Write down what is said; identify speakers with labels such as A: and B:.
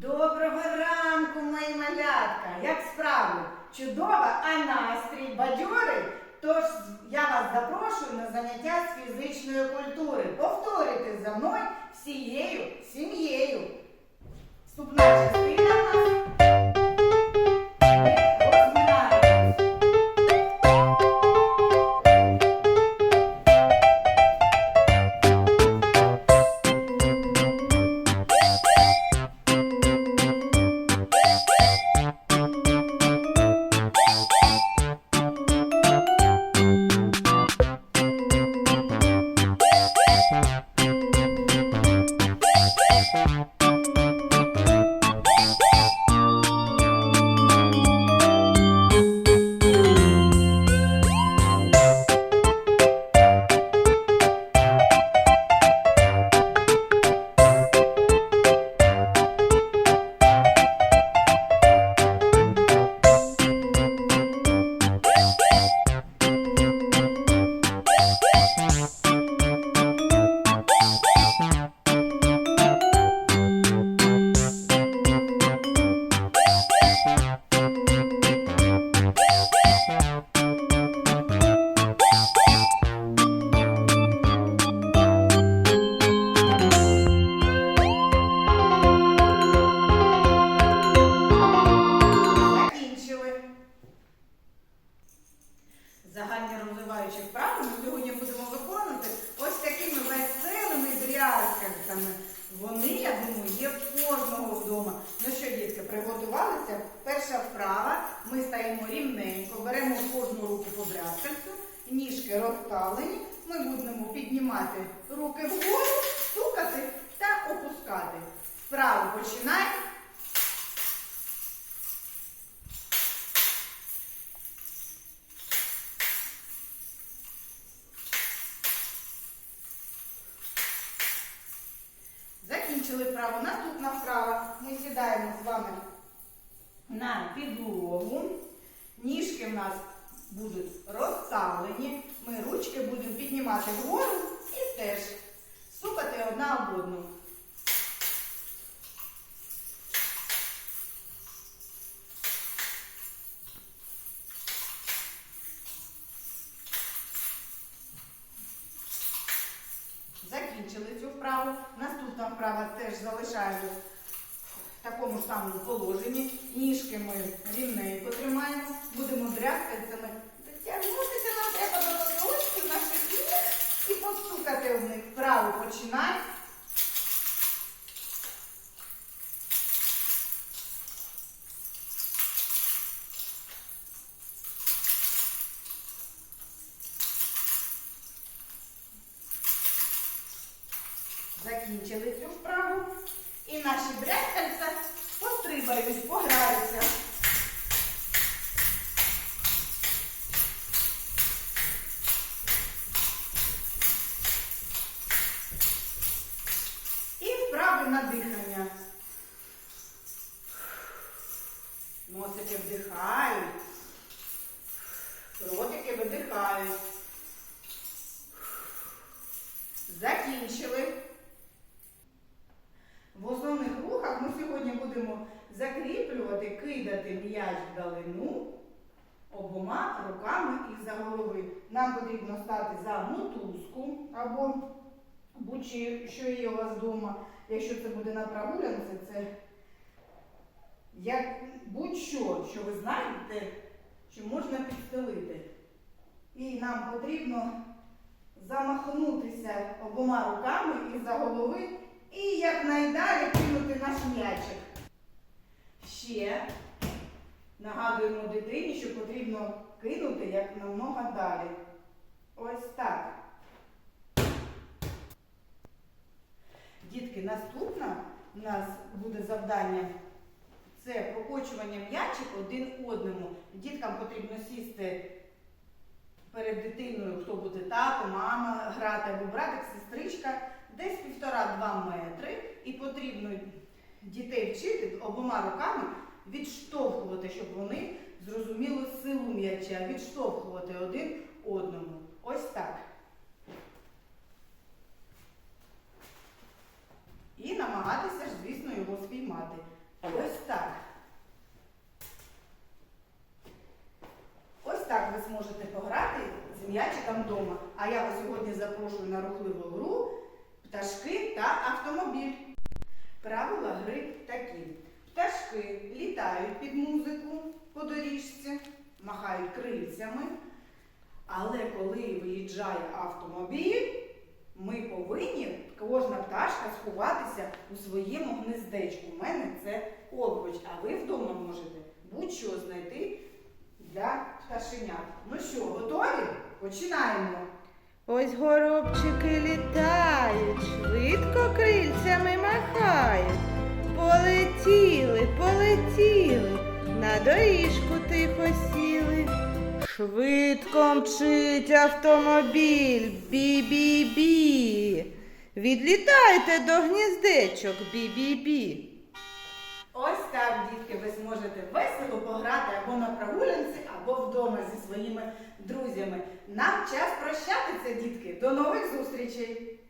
A: Доброго ранку, мої малятка! Як справи? Чудово, а настрій бадьорий? Тож я вас запрошую на заняття з фізичної культури. Повторюйте за мною всією сім'єю. Вступна частина дрязканцями. Вони, я думаю, є в кожного вдома. Ну що, дітки, приготувалися? Перша вправа. Ми стаємо рівненько, беремо кожну руку по брязкальцю, ніжки розставлені. Ми будемо піднімати руки вгору, стукати та опускати. Вправо починаємо. Закінчили право. Наступна вправа. Ми сідаємо з вами на підлогу. Ніжки в нас будуть розставлені. Ми ручки будемо піднімати вгору і теж супати одна об одну. Закінчили цю вправу. Наступна вправа теж залишаємо в такому ж самому положенні. Ніжки ми рівненько тримаємо, будемо дряскальцями. Тягнутися нам треба до носочків наших ніг і постукати в них. Вправо починай. Закінчили цю вправу. І наші брязкальця пострибають, пограються. І вправи на дихання. Носики вдихають. Ротики видихають. Закінчили. В основних рухах ми сьогодні будемо закріплювати, кидати м'яч вдалину обома руками і за голови. Нам потрібно стати за мотузку або будь-що що є у вас вдома. Якщо це буде на прогулянці, це як будь-що, що ви знаєте, що можна підстелити. І нам потрібно замахнутися обома руками і за голови. І якнайдалі. Ще нагадуємо дитині, що потрібно кинути як намного далі. Ось так. Дітки, наступне у нас буде завдання. Це прокочування м'ячик один одному. Діткам потрібно сісти перед дитиною, хто буде тато, мама грати або братик, сестричка десь півтора-два метри, і потрібно дітей вчити обома руками відштовхувати, щоб вони зрозуміли силу м'яча, відштовхувати один одному. Ось так. І намагатися ж, звісно, його спіймати. Ось так. Ось так ви зможете пограти з м'ячиком вдома. А я вас сьогодні запрошую на рухливу гру, пташки та автомобіль. Пташки літають під музику по доріжці, махають крильцями. Але коли виїжджає автомобіль, ми повинні, кожна пташка, сховатися у своєму гнездечку. У мене це обруч, а ви вдома можете будь-що знайти для пташенят. Ну що, готові? Починаємо.
B: Ось горобчики літають, швидко крильцями махають. Полетіли, полетіли, на доріжку тихо сіли. Швидко мчить автомобіль, бі-бі-бі. Відлітайте до гніздечок, бі-бі-бі.
A: Ось так, дітки, ви зможете весело пограти або на прогулянці, або вдома зі своїми друзями. Нам час прощатися, дітки. До нових зустрічей!